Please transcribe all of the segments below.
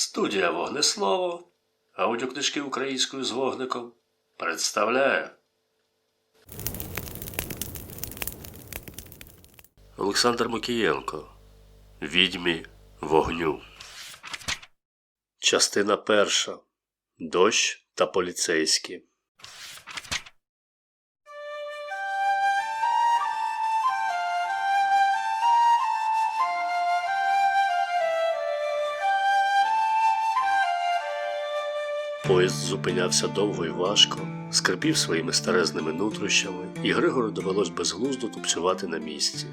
Студія Вогнеслово, аудіокнижки українською з вогником представляє. Олександр Мокієнко. Відьмі вогню. Частина перша. Дощ та поліцейські. Поїзд зупинявся довго і важко, скрипів своїми старезними нутрощами, і Григору довелось безглуздо тупцювати на місці.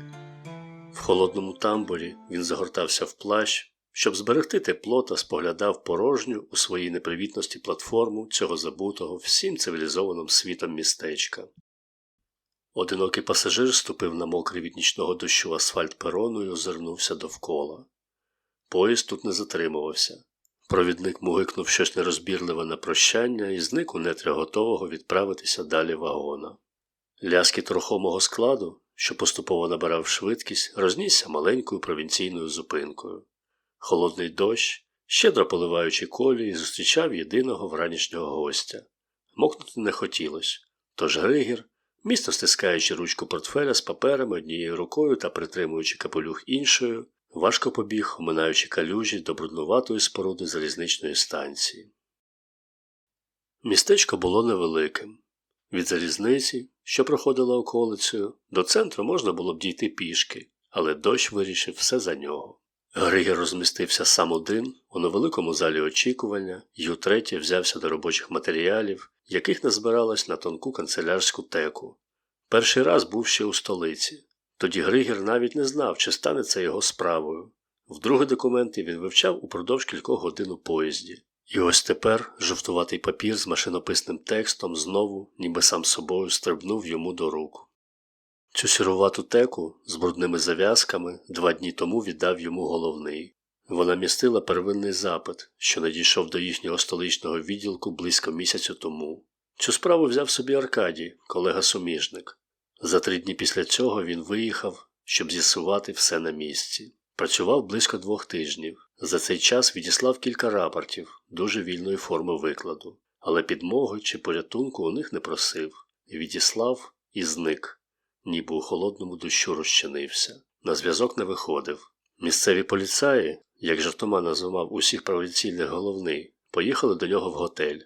В холодному тамбурі він загортався в плащ, щоб зберегти тепло та споглядав порожню у своїй непривітності платформу цього забутого всім цивілізованим світом містечка. Одинокий пасажир ступив на мокрий від нічного дощу асфальт перону і озирнувся довкола. Поїзд тут не затримувався. Провідник мугикнув щось нерозбірливе на прощання і зник у нетря готового відправитися далі вагона. Ляскіт рухомого складу, що поступово набирав швидкість, рознісся маленькою провінційною зупинкою. Холодний дощ, щедро поливаючи колії, зустрічав єдиного вранішнього гостя. Мокнути не хотілося, тож Григір, місто стискаючи ручку портфеля з паперами однією рукою та притримуючи капелюх іншою, важко побіг, оминаючи калюжі до бруднуватої споруди залізничної станції. Містечко було невеликим. Від залізниці, що проходила околицею, до центру можна було б дійти пішки, але дощ вирішив все за нього. Григір розмістився сам один у невеликому залі очікування і утретє взявся до робочих матеріалів, яких назбиралось на тонку канцелярську теку. Перший раз був ще у столиці. Тоді Григір навіть не знав, чи стане це його справою. Вдруге документи він вивчав упродовж кількох годин у поїзді. І ось тепер жовтуватий папір з машинописним текстом знову, ніби сам собою, стрибнув йому до рук. Цю сірувату теку з брудними зав'язками два дні тому віддав йому головний. Вона містила первинний запит, що надійшов до їхнього столичного відділку близько місяцю тому. Цю справу взяв собі Аркадій, колега-суміжник. За три дні після цього він виїхав, щоб з'ясувати все на місці. Працював близько двох тижнів. За цей час відіслав кілька рапортів дуже вільної форми викладу, але підмоги чи порятунку у них не просив. Відіслав і зник, ніби у холодному дощу розчинився. На зв'язок не виходив. Місцеві поліцаї, як жартома називав усіх провінційних головний, поїхали до нього в готель.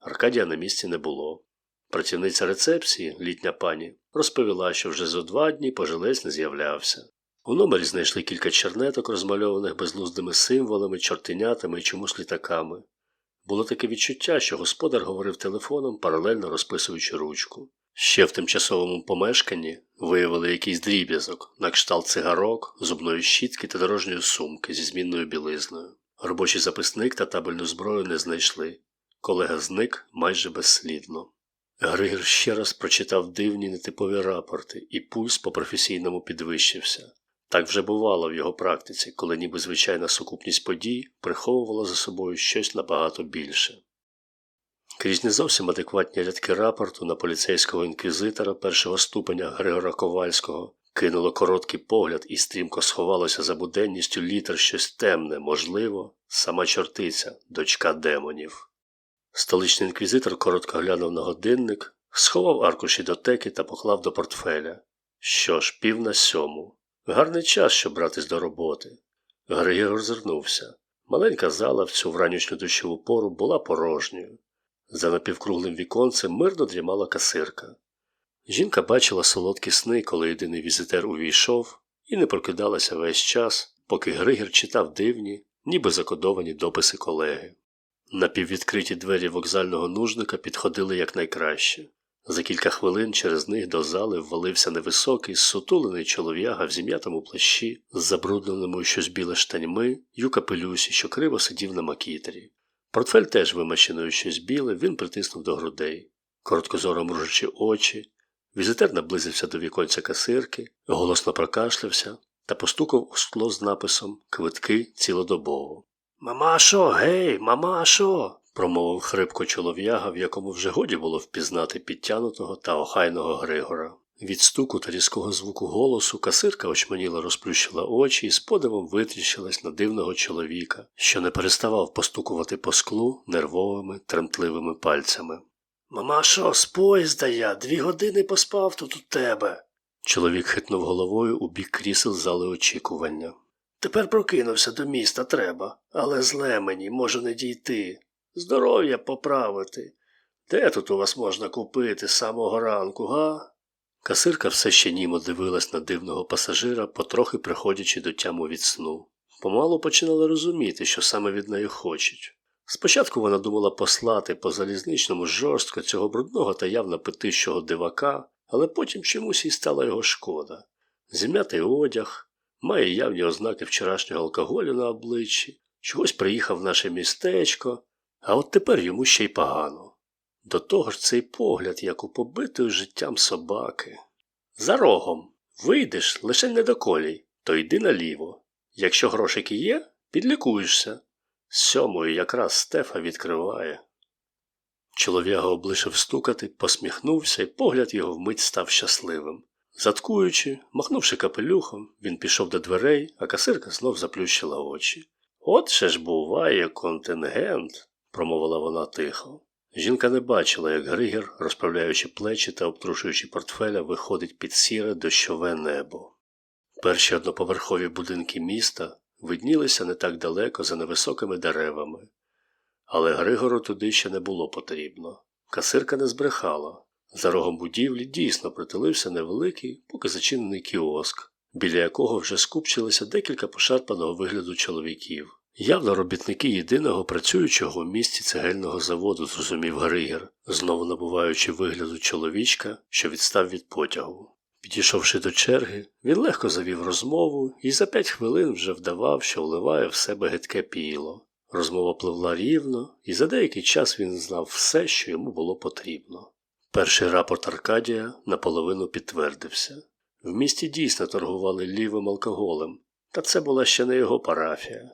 Аркадія на місці не було. Працівниця рецепції, літня пані, розповіла, що вже зо два дні пожилець не з'являвся. У номері знайшли кілька чернеток, розмальованих безлуздими символами, чортенятами і чомусь літаками. Було таке відчуття, що господар говорив телефоном, паралельно розписуючи ручку. Ще в тимчасовому помешканні виявили якийсь дріб'язок на кшталт цигарок, зубної щітки та дорожньої сумки зі змінною білизною. Робочий записник та табельну зброю не знайшли. Колега зник майже безслідно. Григір ще раз прочитав дивні нетипові рапорти, і пульс по професійному підвищився. Так вже бувало в його практиці, коли ніби звичайна сукупність подій приховувала за собою щось набагато більше. Крізь не зовсім адекватні рядки рапорту на поліцейського інквізитора першого ступеня Григора Ковальського кинуло короткий погляд і стрімко сховалося за буденністю літер щось темне, можливо, сама чортиця, дочка демонів. Столичний інквізитор коротко глянув на годинник, сховав аркуші дотеки та поклав до портфеля. Що ж, пів на сьому. Гарний час, щоб братись до роботи. Григор озирнувся. Маленька зала в цю вранішню дощову пору була порожньою. За напівкруглим віконцем мирно дрімала касирка. Жінка бачила солодкі сни, коли єдиний візитер увійшов, і не прокидалася весь час, поки Григір читав дивні, ніби закодовані дописи колеги. Напіввідкриті двері вокзального нужника підходили якнайкраще. За кілька хвилин через них до зали ввалився невисокий, сутулений чолов'яга в зім'ятому плащі з забрудненими щось біле штаньми й у капелюсі, що криво сидів на макітері. Портфель теж вимащеною щось біле, він притиснув до грудей. Короткозоро мружачи очі, візитер наблизився до віконця касирки, голосно прокашлявся та постукав у скло з написом Квитки цілодобово. Мамашо, гей, мамашо. промовив хрипко чолов'яга, в якому вже годі було впізнати підтянутого та охайного Григора. Від стуку та різкого звуку голосу касирка очманіла розплющила очі і з подивом витріщилась на дивного чоловіка, що не переставав постукувати по склу нервовими, тремтливими пальцями. Мама, що, з поїзда я? Дві години поспав тут у тебе. Чоловік хитнув головою у бік крісел зали очікування. Тепер прокинувся до міста треба, але зле мені, можу не дійти. Здоров'я поправити. Де тут у вас можна купити з самого ранку, га? Касирка все ще німо дивилась на дивного пасажира, потрохи приходячи до тяму від сну. Помалу починала розуміти, що саме від неї хочуть. Спочатку вона думала послати по залізничному жорстко цього брудного та явно питищого дивака, але потім чомусь їй стала його шкода. Зім'ятий одяг, має явні ознаки вчорашнього алкоголю на обличчі, чогось приїхав в наше містечко, а от тепер йому ще й погано. До того ж цей погляд, як у побитої життям собаки. За рогом. Вийдеш лише не до колій, то йди наліво. Якщо грошики є, підлікуєшся. З сьомої якраз Стефа відкриває. Чолов'яга облишив стукати, посміхнувся, і погляд його вмить став щасливим. Заткуючи, махнувши капелюхом, він пішов до дверей, а касирка знов заплющила очі. От ще ж буває контингент, промовила вона тихо. Жінка не бачила, як Григір, розправляючи плечі та обтрушуючи портфеля, виходить під сіре дощове небо. Перші одноповерхові будинки міста виднілися не так далеко за невисокими деревами, але Григору туди ще не було потрібно. Касирка не збрехала. За рогом будівлі дійсно притулився невеликий, поки зачинений кіоск, біля якого вже скупчилися декілька пошарпаного вигляду чоловіків. Явно робітники єдиного працюючого у місті цегельного заводу, зрозумів Григір, знову набуваючи вигляду чоловічка, що відстав від потягу. Підійшовши до черги, він легко завів розмову і за п'ять хвилин вже вдавав, що вливає в себе гидке піло. Розмова пливла рівно, і за деякий час він знав все, що йому було потрібно. Перший рапорт Аркадія наполовину підтвердився. В місті дійсно торгували лівим алкоголем, та це була ще не його парафія.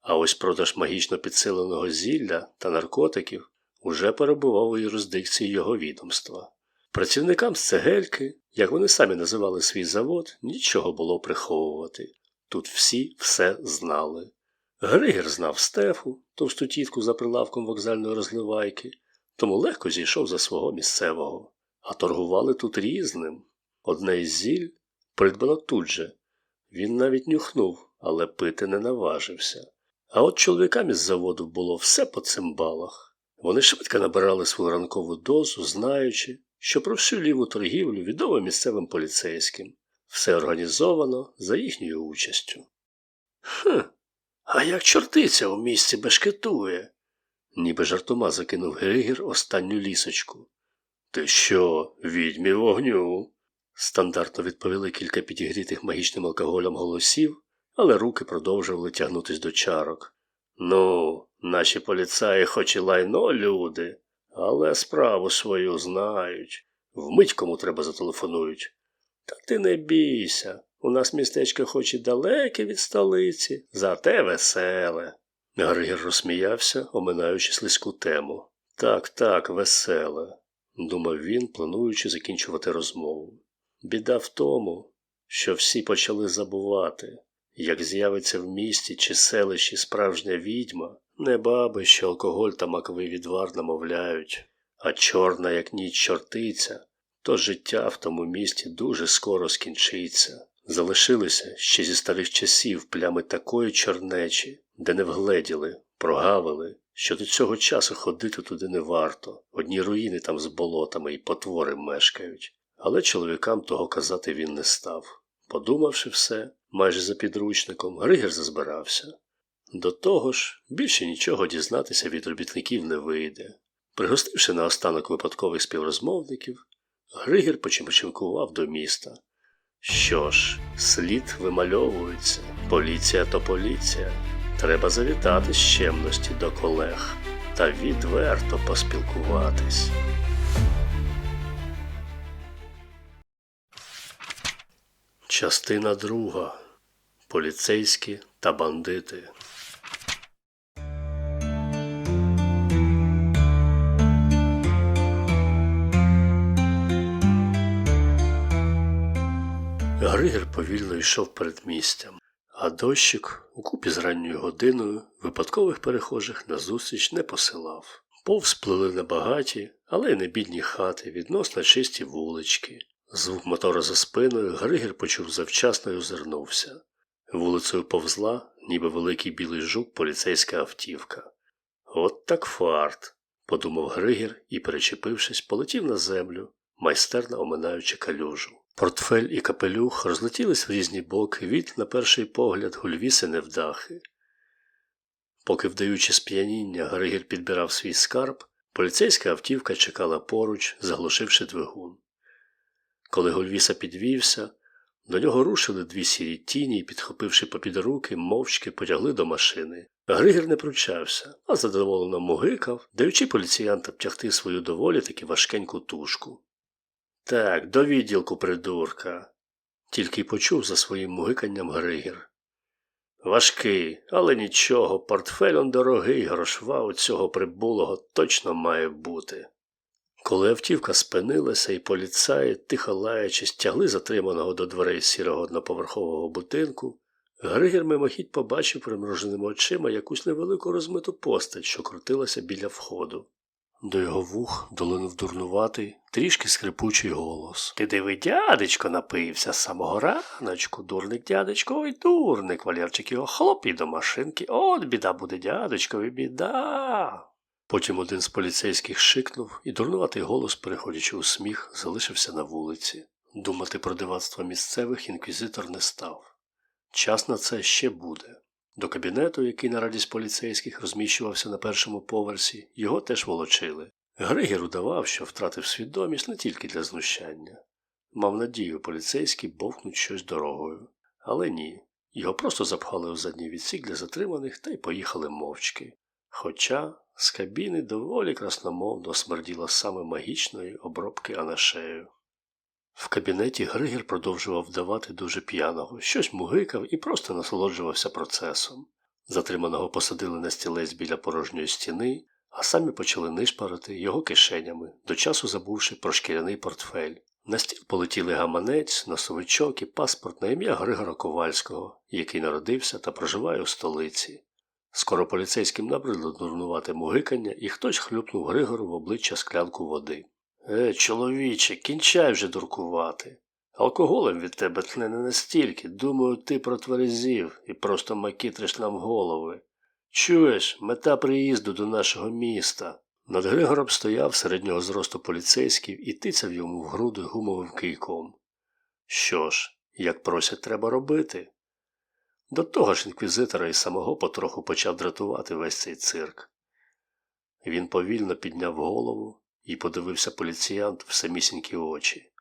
А ось продаж магічно підсиленого зілля та наркотиків уже перебував у юрисдикції його відомства. Працівникам з цегельки, як вони самі називали свій завод, нічого було приховувати. Тут всі все знали. Григір знав Стефу, товсту тітку за прилавком вокзальної розливайки, тому легко зійшов за свого місцевого. А торгували тут різним. Одне із зіль придбано тут же. Він навіть нюхнув, але пити не наважився. А от чоловікам із заводу було все по цимбалах. Вони швидко набирали свою ранкову дозу, знаючи, що про всю ліву торгівлю відомо місцевим поліцейським. Все організовано за їхньою участю. Хм, а як чортиця у місті бешкетує? Ніби жартома закинув Григір останню лісочку. Ти що, відьмі вогню? Стандартно відповіли кілька підігрітих магічним алкоголем голосів, але руки продовжували тягнутись до чарок. Ну, наші поліцаї хоч і лайно люди, але справу свою знають. Вмить кому треба зателефонують. Та ти не бійся. У нас містечко хоч і далеке від столиці, зате веселе. Григір розсміявся, оминаючи слизьку тему. Так, так, веселе, думав він, плануючи закінчувати розмову. Біда в тому, що всі почали забувати, як з'явиться в місті чи селищі справжня відьма, не баби, що алкоголь та маковий відвар намовляють, а чорна, як ніч чортиця, то життя в тому місті дуже скоро скінчиться. Залишилися ще зі старих часів плями такої чорнечі, де не вгледіли, прогавили, що до цього часу ходити туди не варто. Одні руїни там з болотами і потвори мешкають. Але чоловікам того казати він не став. Подумавши все, майже за підручником, Григір зазбирався. До того ж, більше нічого дізнатися від робітників не вийде. Пригостивши наостанок випадкових співрозмовників, Григір почимкував до міста. Що ж, слід вимальовується, поліція то поліція. Треба завітати з чемності до колег та відверто поспілкуватись. Частина друга. Поліцейські та бандити. Григір повільно йшов перед містям, а дощик укупі з ранньою годиною випадкових перехожих назустріч не посилав. Повз плили небагаті, але й не бідні хати, відносно чисті вулички. Звук мотора за спиною Григір почув завчасно й озирнувся. Вулицею повзла, ніби великий білий жук поліцейська автівка. От так фарт, подумав Григір і, перечепившись, полетів на землю, майстерно оминаючи калюжу. Портфель і капелюх розлетілись в різні боки від, на перший погляд, гульвіси невдахи. Поки, вдаючи сп'яніння, Григір підбирав свій скарб, поліцейська автівка чекала поруч, заглушивши двигун. Коли Гульвіса підвівся, до нього рушили дві сірі тіні і, підхопивши попід руки, мовчки потягли до машини. Григір не пручався, а задоволено мугикав, даючи поліціянтам тягти свою доволі таки важкеньку тушку. Так, до відділку, придурка. Тільки й почув за своїм мугиканням Григір. Важкий, але нічого, портфель он дорогий, грошва у цього прибулого точно має бути. Коли автівка спинилася і поліцаї, тихо лаячись, тягли затриманого до дверей сірого одноповерхового будинку, Григір мимохідь побачив примруженими очима якусь невелику розмиту постать, що крутилася біля входу. До його вух долинув дурнуватий, трішки скрипучий голос. Ти диви, дядечко, напився з самого раночку, дурник дядечко, ой дурник, Валерчик його хлоп і до машинки. От біда буде, дядечкові, біда. Потім один з поліцейських шикнув, і дурнуватий голос, переходячи у сміх, залишився на вулиці. Думати про дивацтво місцевих інквізитор не став. Час на це ще буде. До кабінету, який на радість поліцейських розміщувався на першому поверсі, його теж волочили. Григір удавав, що втратив свідомість не тільки для знущання. Мав надію, поліцейські бовкнуть щось дорогою. Але ні. Його просто запхали у задній відсік для затриманих та й поїхали мовчки. Хоча з кабіни доволі красномовно смерділо саме магічної обробки анашею. В кабінеті Григір продовжував вдавати дуже п'яного, щось мугикав і просто насолоджувався процесом. Затриманого посадили на стілець біля порожньої стіни, а самі почали нишпарити його кишенями, до часу забувши про шкіряний портфель. На стіл полетіли гаманець, носовичок і паспорт на ім'я Григора Ковальського, який народився та проживає у столиці. Скоро поліцейським набридло дурнувати мугикання, і хтось хлюпнув Григору в обличчя склянку води. Е, чоловіче, кінчай вже дуркувати. Алкоголем від тебе тхне не настільки. Думаю, ти протверезів і просто макітриш нам голови. Чуєш, мета приїзду до нашого міста. Над Григором стояв середнього зросту поліцейський і тицяв йому в груди гумовим кийком. Що ж, як просять, треба робити. До того ж інквізитора і самого потроху почав дратувати весь цей цирк. Він повільно підняв голову і подивився поліціянт в самісінькі очі.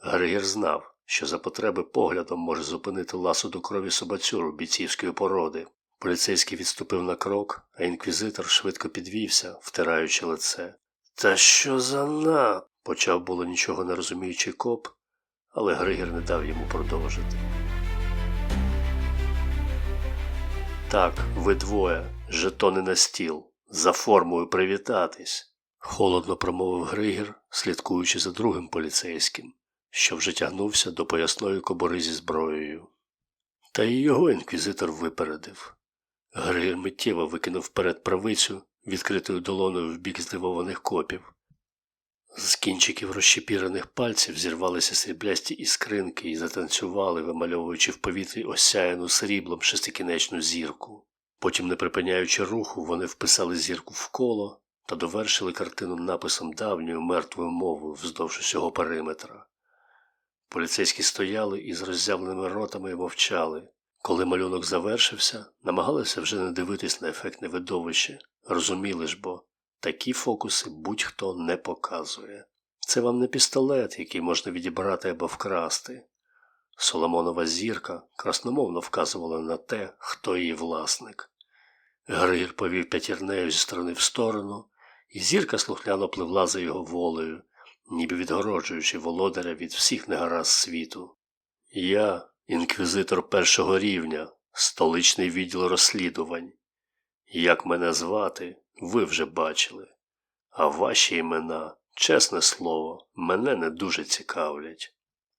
Григір знав, що за потреби поглядом може зупинити ласу до крові собацюру бійцівської породи. Поліцейський відступив на крок, а інквізитор швидко підвівся, втираючи лице. Та що за на? почав було нічого не розуміючий коп, але Григір не дав йому продовжити. Так, ви двоє, жетони на стіл, за формою привітатись, холодно промовив Григір, слідкуючи за другим поліцейським, що вже тягнувся до поясної кобори зі зброєю. Та й його інквізитор випередив. Григір миттєво викинув вперед правицю, відкритою долоною в бік здивованих копів. З кінчиків розщепірених пальців зірвалися сріблясті іскринки і затанцювали, вимальовуючи в повітрі осяяну сріблом шестикінечну зірку. Потім, не припиняючи руху, вони вписали зірку в коло та довершили картину написом давньою мертвою мовою вздовж усього периметра. Поліцейські стояли із роззявленими ротами мовчали. Коли малюнок завершився, намагалися вже не дивитись на ефектне видовище, розуміли ж бо. Такі фокуси будь-хто не показує. Це вам не пістолет, який можна відібрати або вкрасти. Соломонова зірка красномовно вказувала на те, хто її власник. Григір повів п'ятірнею зі сторони в сторону, і зірка слухняно пливла за його волею, ніби відгороджуючи володаря від всіх негараз світу. Я, інквізитор першого рівня, столичний відділ розслідувань. Як мене звати, ви вже бачили. А ваші імена, чесне слово, мене не дуже цікавлять.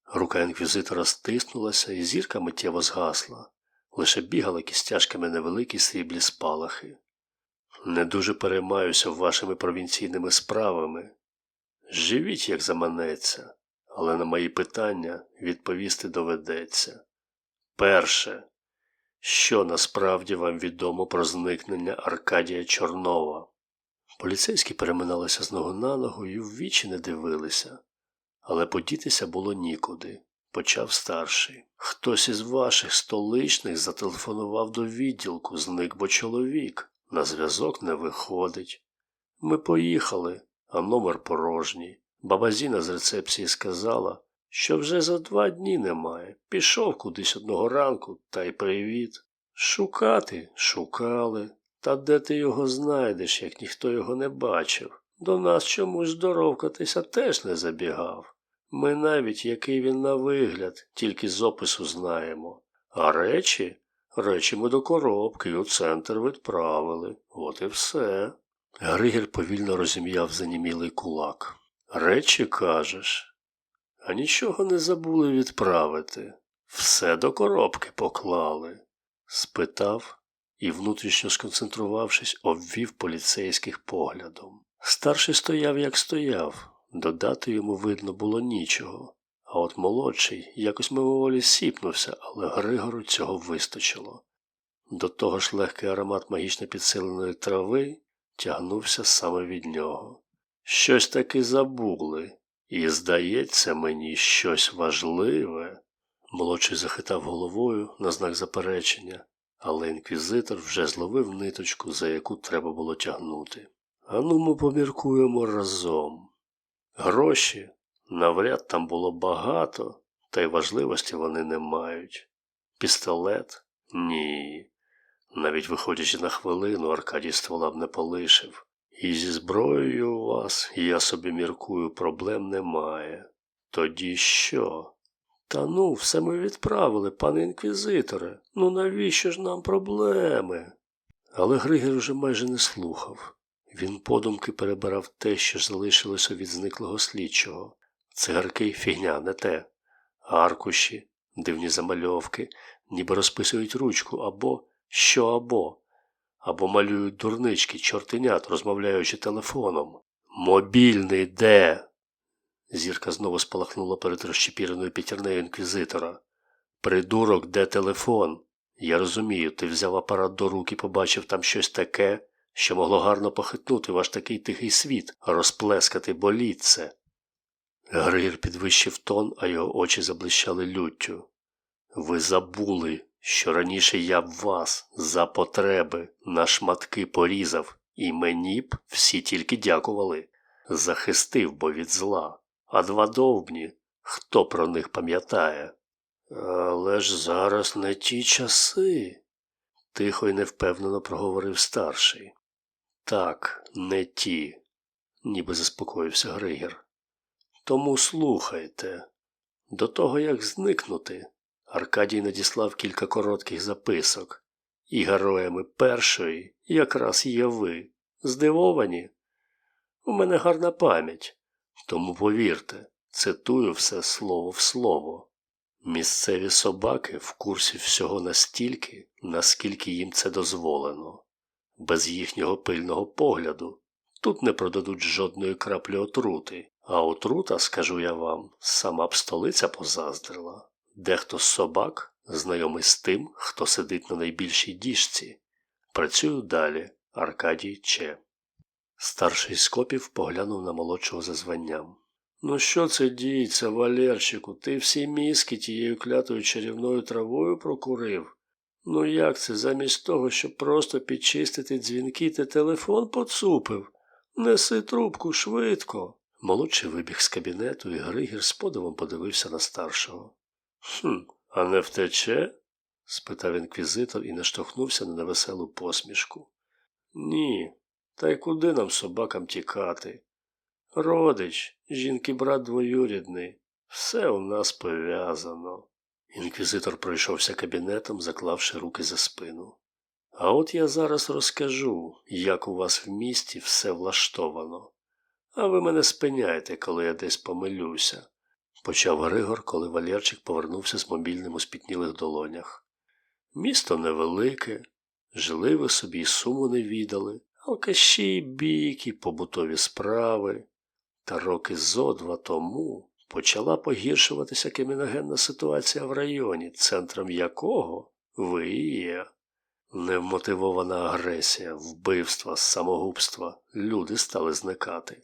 Рука інквізитора стиснулася, і зірка миттєво згасла. Лише бігали кістяшками невеликі сріблі спалахи. Не дуже переймаюся вашими провінційними справами. Живіть, як заманеться, але на мої питання відповісти доведеться. Перше, що насправді вам відомо про зникнення Аркадія Чорнова? Поліцейські переминалися з ногу на ногу і в вічі не дивилися, але подітися було нікуди. Почав старший. Хтось із ваших столичних зателефонував до відділку, зник бо чоловік. На зв'язок не виходить. Ми поїхали, а номер порожній. Баба Зіна з рецепції сказала, що вже за два дні немає. Пішов кудись одного ранку, та й привіт. Шукати шукали. Та де ти його знайдеш, як ніхто його не бачив? До нас чомусь здоровкатися теж не забігав. Ми навіть, який він на вигляд, тільки з опису знаємо. А речі? Речі ми до коробки у центр відправили. От і все. Григір повільно розім'яв занімілий кулак. Речі кажеш, а нічого не забули відправити. Все до коробки поклали. Спитав і, внутрішньо сконцентрувавшись, обвів поліцейських поглядом. Старший стояв, як стояв, додати йому видно було нічого, а от молодший якось мимоволі сіпнувся, але Григору цього вистачило. До того ж легкий аромат магічно підсиленої трави тягнувся саме від нього. Щось таки забули, і, здається, мені щось важливе. Молодший захитав головою на знак заперечення, але інквізитор вже зловив ниточку, за яку треба було тягнути. Ану ми поміркуємо разом. Гроші навряд там було багато, та й важливості вони не мають. Пістолет? Ні. Навіть виходячи на хвилину, Аркадій ствола б не полишив. І зі зброєю у вас, я собі міркую, проблем немає. Тоді що? Та ну, все ми відправили, пане інквізиторе. Ну навіщо ж нам проблеми? Але Григір уже майже не слухав. Він подумки перебирав те, що залишилося від зниклого слідчого. Цигарки фігня, не те, аркуші, дивні замальовки, ніби розписують ручку або що або, або малюють дурнички, чортенят, розмовляючи телефоном. Мобільний де? Зірка знову спалахнула перед розчепіреною п'ятірнею інквізитора. Придурок, де телефон? Я розумію, ти взяв апарат до рук і побачив там щось таке, що могло гарно похитнути ваш такий тихий світ, розплескати болітце. Григір підвищив тон, а його очі заблищали люттю. Ви забули, що раніше я б вас за потреби на шматки порізав, і мені б всі тільки дякували. Захистив бо від зла. А два довбні, хто про них пам'ятає? Але ж зараз не ті часи, тихо й невпевнено проговорив старший. Так, не ті, ніби заспокоївся Григір. Тому слухайте. До того, як зникнути, Аркадій надіслав кілька коротких записок, і героями першої якраз є ви. Здивовані? У мене гарна пам'ять, тому повірте, цитую все слово в слово. Місцеві собаки в курсі всього настільки, наскільки їм це дозволено. Без їхнього пильного погляду тут не продадуть жодної краплі отрути, а отрута, скажу я вам, сама б столиця позаздрила. Дехто з собак знайомий з тим, хто сидить на найбільшій діжці. Працюю далі, Аркадій Че. Старший Скопів поглянув на молодшого за званням. Ну, що це діється, Валерчику? Ти всі мізки тією клятою чарівною травою прокурив? Ну як це, замість того, щоб просто підчистити дзвінки, ти телефон поцупив? Неси трубку швидко. Молодший вибіг з кабінету, і Григір з подивом подивився на старшого. Хм, а не втече? спитав інквізитор і наштовхнувся на невеселу посмішку. Ні, та й куди нам собакам тікати? Родич, жінки брат двоюрідний, все у нас пов'язано. Інквізитор пройшовся кабінетом, заклавши руки за спину. А от я зараз розкажу, як у вас в місті все влаштовано. А ви мене спиняйте, коли я десь помилюся. почав Григор, коли Валєрчик повернувся з мобільним у спітнілих долонях. Місто невелике, жили ви собі й суму не відали, алкаші, бійки, побутові справи. Та роки зо два тому почала погіршуватися криміногенна ситуація в районі, центром якого ви є. Невмотивована агресія, вбивства, самогубства, люди стали зникати.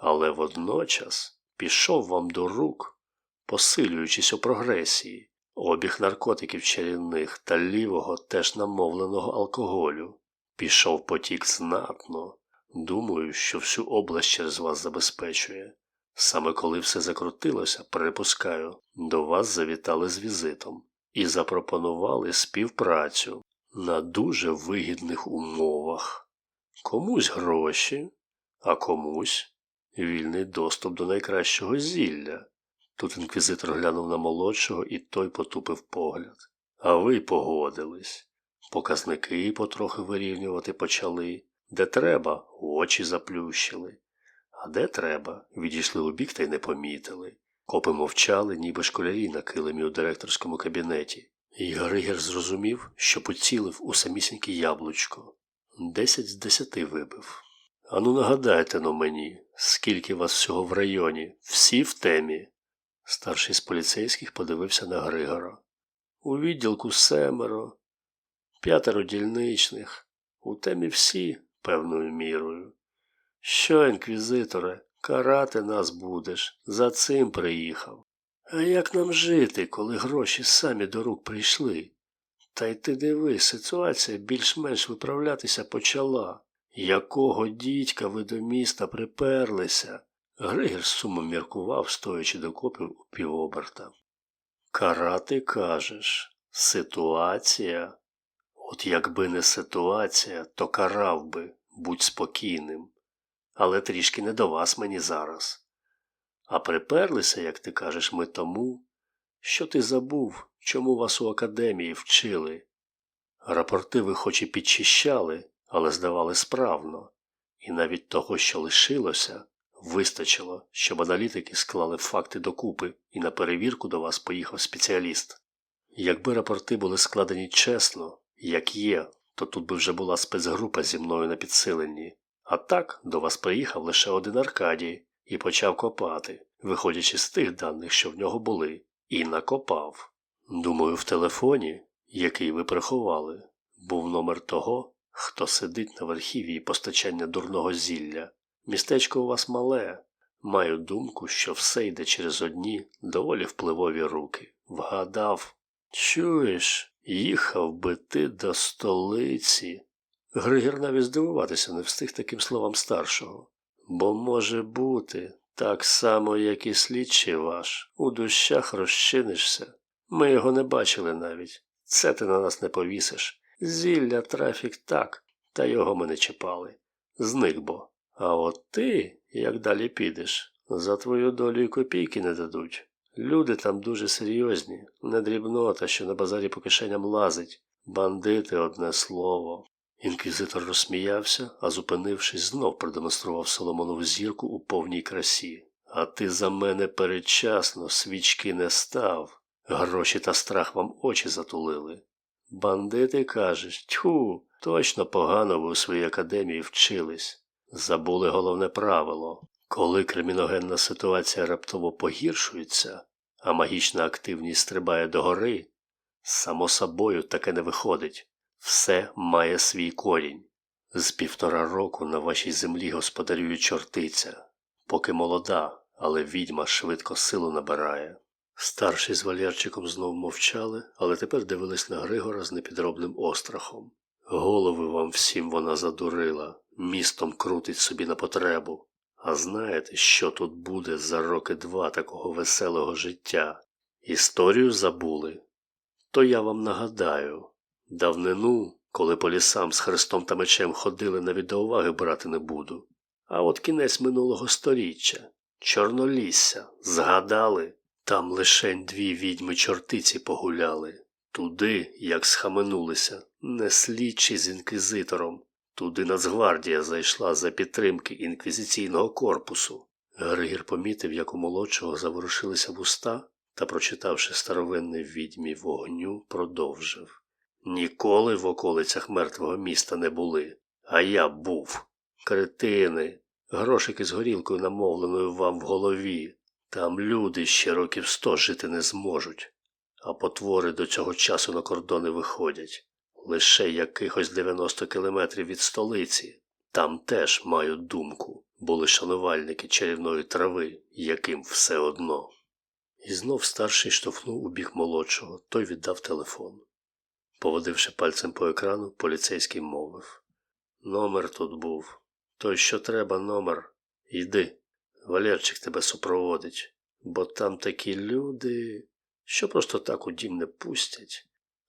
Але водночас пішов вам до рук, посилюючись у прогресії, обіг наркотиків чарівних та лівого теж намовленого алкоголю. Пішов потік знатно. Думаю, що всю область через вас забезпечує. Саме коли все закрутилося, припускаю, до вас завітали з візитом і запропонували співпрацю на дуже вигідних умовах. Комусь гроші, а комусь вільний доступ до найкращого зілля. Тут інквізитор глянув на молодшого, і той потупив погляд. А ви погодились. Показники потрохи вирівнювати почали. Де треба, очі заплющили. А де треба, відійшли у бік та й не помітили. Копи мовчали, ніби школярі на килимі у директорському кабінеті. І Григер зрозумів, що поцілив у самісіньке яблучко. Десять з десяти вибив. Ану нагадайте но мені, скільки вас всього в районі, всі в темі. Старший з поліцейських подивився на Григора. У відділку семеро, п'ятеро дільничних, у темі всі певною мірою. Що, інквізиторе, карати нас будеш, за цим приїхав. А як нам жити, коли гроші самі до рук прийшли? Та й ти диви, ситуація більш-менш виправлятися почала. Якого дідька ви до міста приперлися? Григір з сумом міркував, стоячи до копів у півоберта. Карати кажеш, ситуація? От якби не ситуація, то карав би, будь спокійним. Але трішки не до вас мені зараз. А приперлися, як ти кажеш, ми тому, що ти забув, чому вас у академії вчили. Рапорти ви хоч і підчищали, але здавали справно, і навіть того, що лишилося, вистачило, щоб аналітики склали факти докупи і на перевірку до вас поїхав спеціаліст. Якби рапорти були складені чесно, як є, то тут би вже була спецгрупа зі мною на підсиленні. А так до вас приїхав лише один Аркадій і почав копати, виходячи з тих даних, що в нього були, і накопав. Думаю, в телефоні, який ви приховали, був номер того, хто сидить на верхів'ї постачання дурного зілля. Містечко у вас мале. Маю думку, що все йде через одні доволі впливові руки. Вгадав. Чуєш, їхав би ти до столиці. Григір навіть здивуватися не встиг таким словам старшого. Бо може бути, так само, як і слідчий ваш, у дущах розчинишся. Ми його не бачили навіть. Це ти на нас не повісиш. Зілля, трафік так, та його ми не чіпали. Зник бо. А от ти, як далі підеш, за твою долю й копійки не дадуть. Люди там дуже серйозні, не дрібнота, що на базарі по кишеням лазить. Бандити одне слово. Інквізитор розсміявся, а зупинившись, знов продемонстрував Соломонову зірку у повній красі. А ти за мене передчасно свічки не став. Гроші та страх вам очі затулили. Бандити кажеш, тьху, точно погано ви у своїй академії вчились. Забули головне правило. Коли криміногенна ситуація раптово погіршується, а магічна активність стрибає догори, само собою таке не виходить. Все має свій корінь. З півтора року на вашій землі господарює чортиця, поки молода, але відьма швидко силу набирає. Старший з Валєрчиком знов мовчали, але тепер дивились на Григора з непідробним острахом. Голови вам всім вона задурила, містом крутить собі на потребу. А знаєте, що тут буде за роки два такого веселого життя? Історію забули? То я вам нагадаю. Давнину, коли по лісам з хрестом та мечем ходили, навіть до уваги брати не буду. А от кінець минулого сторіччя, Чорнолісся, згадали, там лишень дві відьми чортиці погуляли. Туди, як схаменулися, не слідчі з інквізитором. Туди Нацгвардія зайшла за підтримки інквізиційного корпусу. Григір помітив, як у молодшого заворушилися вуста та, прочитавши старовинний відьмі вогню, продовжив. Ніколи в околицях мертвого міста не були, а я був. Кретини, грошики з горілкою намовленою вам в голові. Там люди ще років сто жити не зможуть, а потвори до цього часу на кордони виходять. Лише якихось 90 кілометрів від столиці. Там теж маю думку, були шанувальники чарівної трави, яким все одно. І знов старший штовхнув у бік молодшого, той віддав телефон. Поводивши пальцем по екрану, поліцейський мовив. Номер тут був. Той, що треба, номер. Йди. Валерчик тебе супроводить, бо там такі люди, що просто так у дім не пустять.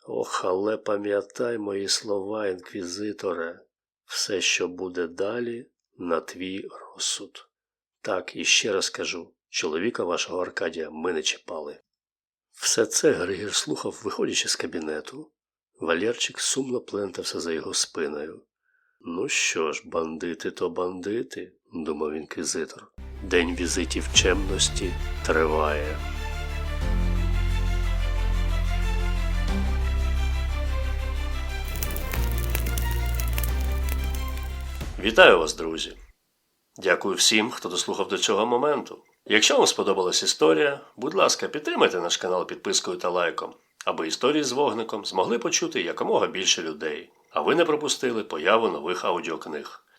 Ох, але пам'ятай мої слова, інквізиторе, все, що буде далі, на твій розсуд. Так, і ще раз кажу, чоловіка вашого Аркадія ми не чіпали. Все це Григір слухав, виходячи з кабінету. Валерчик сумно плентався за його спиною. Ну що ж, бандити то бандити, думав інквізитор. День візитів чемності триває. Вітаю вас, друзі! Дякую всім, хто дослухав до цього моменту. Якщо вам сподобалась історія, будь ласка, підтримайте наш канал підпискою та лайком, аби історії з вогником змогли почути якомога більше людей, а ви не пропустили появу нових аудіокниг.